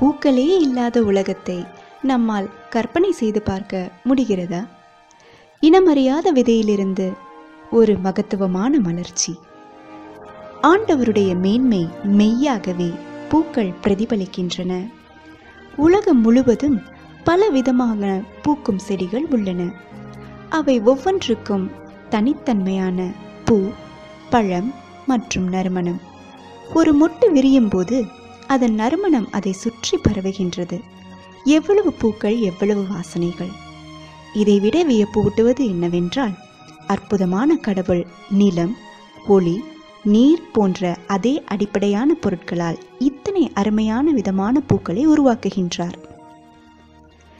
பூக்களே இல்லாத உலகத்தை நம்மால் கற்பனை செய்து பார்க்க முடிகிறதா? இனமறியாத விதையிலிருந்து ஒரு மகத்துவமான மலர்ச்சி. ஆண்டவருடைய மேன்மை மெய்யாகவே பூக்கள் பிரதிபலிக்கின்றன. உலகம் முழுவதும் பல விதமான பூக்கும் செடிகள் உள்ளன. அவை ஒவ்வொன்றுக்கும் தனித்தன்மையான பூ பழம் மற்றும் நறுமணம். ஒரு மொட்டு விரியும் போது அதன் நறுமணம் அதை சுற்றி பரவுகின்றது. எவ்வளவு பூக்கள் எவ்வளவு வாசனைகள். இதைவிட வியப்பூட்டுவது என்னவென்றால் அற்புதமான கடவுள் நிலம் ஒளி நீர் போன்ற அதே அடிப்படையான பொருட்களால் இத்தனை அருமையான விதமான பூக்களை உருவாக்குகின்றார்.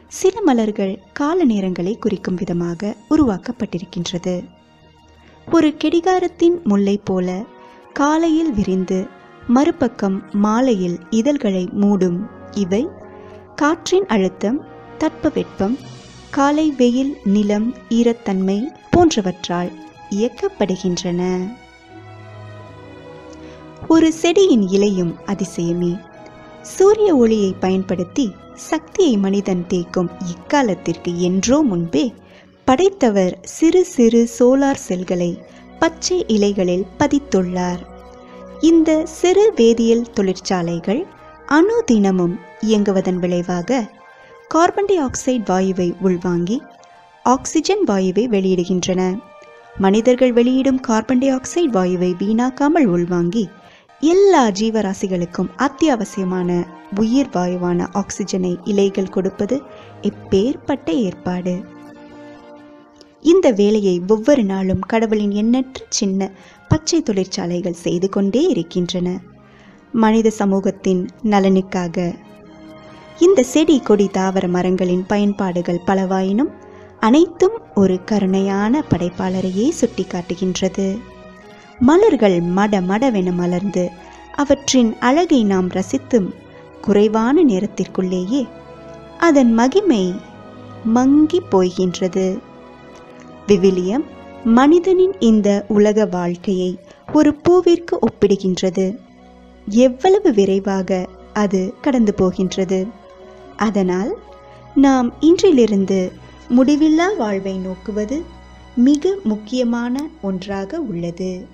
சில மலர்கள் கால நேரங்களை குறிக்கும் விதமாக உருவாக்கப்பட்டிருக்கின்றது. ஒரு கெடிகாரத்தின் முல்லை போல காலையில் விரிந்து மறுபக்கம் மாலையில் இதழ்களை மூடும். இவை காற்றின் அழுத்தம் தட்பவெப்பம் காலை வெயில் நிலம் ஈரத்தன்மை போன்றவற்றால் இயக்கப்படுகின்றன. ஒரு செடியின் இலையும் அதிசயமே. சூரிய ஒளியை பயன்படுத்தி சக்தியை மனிதன் தேக்கும் இக்காலத்திற்கு என்றோ முன்பே படைத்தவர் சிறு சிறு சோலார் செல்களை பச்சை இலைகளில் பதித்துள்ளார். இந்த சிறு வேதியியல் தொழிற்சாலைகள் அணுதினமும் இயங்குவதன் விளைவாக கார்பன் டை ஆக்சைடு வாயுவை உள்வாங்கி ஆக்சிஜன் வாயுவை வெளியிடுகின்றன. மனிதர்கள் வெளியிடும் கார்பன் டை ஆக்சைடு வாயுவை வீணாக்காமல் உள்வாங்கி எல்லா ஜீவராசிகளுக்கும் அத்தியாவசியமான உயிர் வாயுவான ஆக்சிஜனை இலைகள் கொடுப்பது இப்பேற்பட்ட ஏற்பாடு. இந்த வேலையை ஒவ்வொரு நாளும் கடவுளின் எண்ணற்ற சின்ன பச்சை தொழிற்சாலைகள் செய்து கொண்டே இருக்கின்றன. மனித சமூகத்தின் நலனுக்காக இந்த செடி கொடி தாவர மரங்களின் பயன்பாடுகள் பலவாயினும் அனைத்தும் ஒரு கருணையான படைப்பாளரையே சுட்டிக்காட்டுகின்றது. மலர்கள் மட மடவென மலர்ந்து அவற்றின் அழகை நாம் ரசித்தும் குறைவான நேரத்திற்குள்ளேயே அதன் மகிமை மங்கி போகின்றது. விவிலியம் மனிதனின் இந்த உலக வாழ்க்கையை ஒரு பூவிற்கு ஒப்பிடுகின்றது. எவ்வளவு விரைவாக அது கடந்து போகின்றது? அதனால் நாம் இன்றிலிருந்து முடிவில்லா வாழ்வை நோக்குவது மிக முக்கியமான ஒன்றாக உள்ளது.